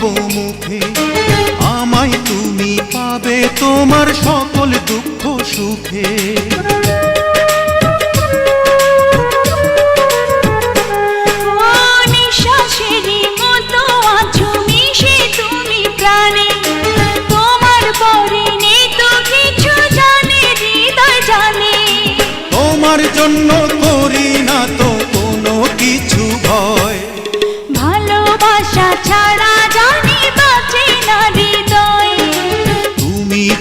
হব মুখে আমায় তুমি পাবে তোমার সকল দুঃখ সুখে। ও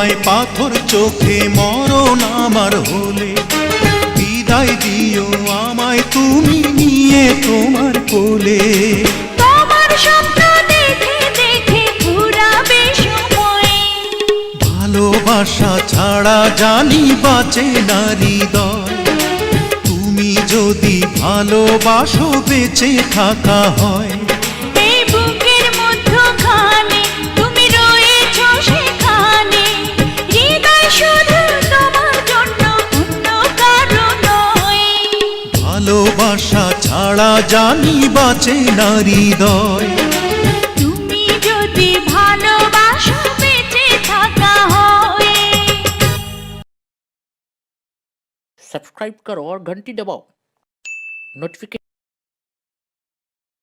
তোমায় পাথর চোখে মরণ আমার হলে। বিদায় দিও আমায় তুমি নিয়ে তোমার কোলে। তোমার স্বপ্ন দেখে দেখে ঘুরাবে সময়। ভালোবাসা ছাড়া জানি বাঁচে না হৃদয়। তুমি যদি ভালোবাসো বেঁচে থাকা হয়। ছাড়া জানি বাঁচে নারী দয় सब्सक्राइब करो और घंटी दबाओ नोटिफिकेशन